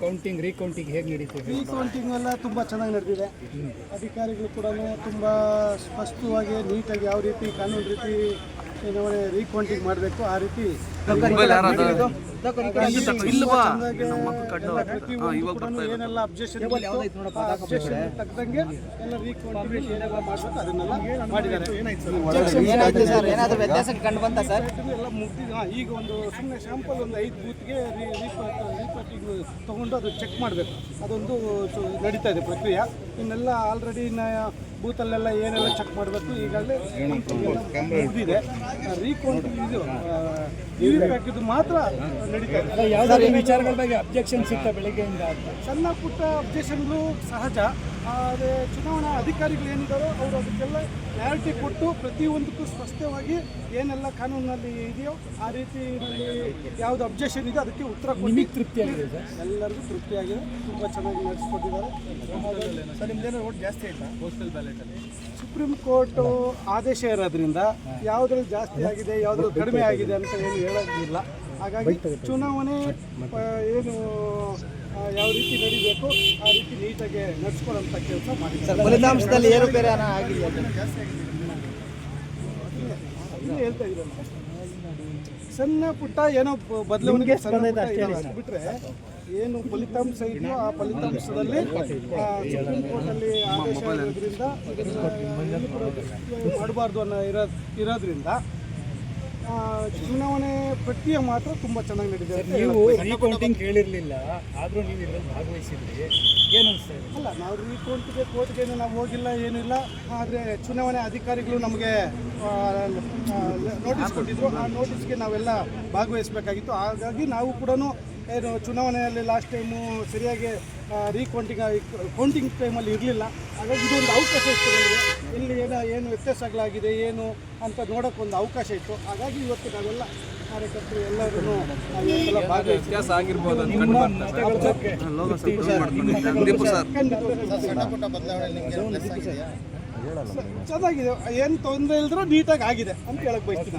Counting recounting ಹೇಗೆ ನಡೀತಿದೆ recounting counting ಎಲ್ಲ ತುಂಬ ಚೆನ್ನಾಗಿ ನಡೆದಿದೆ. ಅಧಿಕಾರಿಗಳು ಕೂಡ ತುಂಬ ಸ್ಪಷ್ಟವಾಗಿ ನೀಟಾಗಿ ಯಾವ ರೀತಿ ಕಾನೂನು ರೀತಿ ಏನೋ ರೀಕೌಂಟಿಂಗ್ ಮಾಡಬೇಕು ಆ ರೀತಿ ಏನೆಲ್ಲ ಅಬ್ಜೆಕ್ಷನ್ ತಕ್ಕಂಗೆ ಎಲ್ಲ ರೀಕೌಂಟಿಂಗ್ ಏನೆಲ್ಲ ಮಾಡಬೇಕು ಅದನ್ನೆಲ್ಲ ಮಾಡಿದ್ದಾರೆ. ಏನಾಯ್ತು ಸರ್? ಏನಾದ್ರು ವ್ಯತ್ಯಾಸ ಕಂಡು ಬಂತ ಸರ್? ಎಲ್ಲ ಮುಗ್ದಿದೆ. ಈಗ ಒಂದು ಸುಮ್ಮನೆ ಸ್ಯಾಂಪಲ್ ಒಂದು ಐದು ಬೂತ್ಗೆ ರೀಪಾರ್ಟಿಂಗ್ ತೊಗೊಂಡು ಅದು ಚೆಕ್ ಮಾಡಬೇಕು. ಅದೊಂದು ನಡೀತಾ ಇದೆ ಪ್ರಕ್ರಿಯೆ. ಇನ್ನೆಲ್ಲ ಆಲ್ರೆಡಿ ಬೂತಲ್ಲೆಲ್ಲ ಏನೆಲ್ಲ ಚೆಕ್ ಮಾಡಬೇಕು ಈಗಾಗಲೇ ಮುಗಿದಿದೆ. ರೀಕೌಂಟ್ ಇದು ಇದು. ಮಾತ್ರ ನಡೀತಾರೆ ವಿಚಾರಗಳ ಬಗ್ಗೆ ಅಬ್ಜೆಕ್ಷನ್ ಇತ್ತ ಬೆಳಗ್ಗೆಯಿಂದ? ಸಣ್ಣ ಪುಟ್ಟ ಅಬ್ಜೆಕ್ಷನ್ಗಳು ಸಹಜ. ಆದರೆ ಚುನಾವಣಾ ಅಧಿಕಾರಿಗಳು ಏನಿದ್ದಾರೋ ಅವರು ಅದಕ್ಕೆಲ್ಲ ಕ್ಲಾರಿಟಿ ಕೊಟ್ಟು ಪ್ರತಿಯೊಂದಕ್ಕೂ ಸ್ಪಷ್ಟವಾಗಿ ಏನೆಲ್ಲ ಕಾನೂನಲ್ಲಿ ಇದೆಯೋ ಆ ರೀತಿ ಯಾವುದು ಅಬ್ಜೆಕ್ಷನ್ ಇದೆ ಅದಕ್ಕೆ ಉತ್ತರ ಕೊಟ್ಟು ನಿಮಗೆ ತೃಪ್ತಿ ಆಗಿದೆ ಸರ್? ಎಲ್ಲರಿಗೂ ತೃಪ್ತಿಯಾಗಿದೆ ತುಂಬ ಚೆನ್ನಾಗಿ ನಡೆಸ್ಕೊಟ್ಟಿದ್ದಾರೆ. ಸರ್ ನಿಮ್ದೇನೋ ಓಟ್ ಜಾಸ್ತಿ ಆಯ್ತಾ? ಪೋಸ್ಟಲ್ ಬ್ಯಾಲೆಟಲ್ಲಿ ಸುಪ್ರೀಂ ಕೋರ್ಟ್ ಆದೇಶ ಇರೋದ್ರಿಂದ ಯಾವುದ್ರಲ್ಲಿ ಜಾಸ್ತಿ ಆಗಿದೆ ಯಾವುದ್ರಲ್ಲಿ ಕಡಿಮೆ ಆಗಿದೆ ಅಂತ ಏನು ಹೇಳೋದಿಲ್ಲ ಹಾಗಾಗಿ ಚುನಾವಣೆ ಏನು ಯಾವ ರೀತಿ ನಡಿಬೇಕು ಆ ರೀತಿ ನೀಟಾಗಿ ನಡೆಸ್ಕೊಳ್ಳೋಂಥ ಕೆಲಸ ಮಾಡಿದ್ದಾರೆ. ಫಲಿತಾಂಶದಲ್ಲಿ ಏನು ಇಲ್ಲೇ ಹೇಳ್ತಾ ಸಣ್ಣ ಪುಟ್ಟ ಏನೋ ಬದಲಾವಣೆಗೆ ಬದಲಾವಣೆ ಬಿಟ್ರೆ ಏನು ಫಲಿತಾಂಶ ಇದೆಯೋ ಆ ಫಲಿತಾಂಶದಲ್ಲಿ ಆ, ಸುಪ್ರೀಂ ಕೋರ್ಟಲ್ಲಿ ಆದೇಶ ಇರೋದ್ರಿಂದ ಮಾಡಬಾರ್ದು ಅನ್ನೋ ಇರೋ ಇರೋದ್ರಿಂದ ಚುನಾವಣೆ ಪ್ರಕ್ರಿಯೆ ಮಾತ್ರ ತುಂಬ ಚೆನ್ನಾಗಿ ನಡೀತಿದೆ ನೀವು ರೀಕೌಂಟಿಂಗ್ ಕೇಳಿರಲಿಲ್ಲ ಆದರೂ ನೀವು ಇದರಲ್ಲಿ ಭಾಗವಹಿಸಿದ್ರಿ. ಏನು ಅಲ್ಲ ನಾವು ರೀಕೌಂಟಿಗೆ ಕೋರ್ಟ್ಗೆ ನಾವು ಹೋಗಿಲ್ಲ ಏನಿಲ್ಲ ಆದರೆ ಚುನಾವಣೆ ಅಧಿಕಾರಿಗಳು ನಮಗೆ ನೋಟಿಸ್ ಕೊಟ್ಟಿದ್ರು. ಆ ನೋಟಿಸ್ಗೆ ನಾವೆಲ್ಲ ಭಾಗವಹಿಸಬೇಕಾಗಿತ್ತು. ಹಾಗಾಗಿ ನಾವು ಕೂಡ ಏನು ಚುನಾವಣೆಯಲ್ಲಿ ಲಾಸ್ಟ್ ಟೈಮು ಸರಿಯಾಗಿ ರೀಕೌಂಟಿಂಗ್ ಕೌಂಟಿಂಗ್ ಟೈಮಲ್ಲಿ ಇರಲಿಲ್ಲ. ಹಾಗಾಗಿ ಇದೊಂದು ಅವಕಾಶ ಇತ್ತು ನಮಗೆ. ಇಲ್ಲಿ ಏನೋ ಏನು ವ್ಯತ್ಯಾಸಗಳಾಗಿದೆ ಏನು ಅಂತ ನೋಡೋಕೆ ಒಂದು ಅವಕಾಶ ಇತ್ತು. ಹಾಗಾಗಿ ಇವತ್ತು ನಾವೆಲ್ಲ ಕಾರ್ಯಕರ್ತರು ಎಲ್ಲರೂ ವ್ಯತ್ಯಾಸ ಆಗಿರ್ಬೋದು ಚೆನ್ನಾಗಿದೆ. ಏನು ತೊಂದರೆ ಇಲ್ದ್ರೂ ನೀಟಾಗಿ ಆಗಿದೆ ಅಂತ ಹೇಳಕ್ ಬಯಸ್ತೀನಿ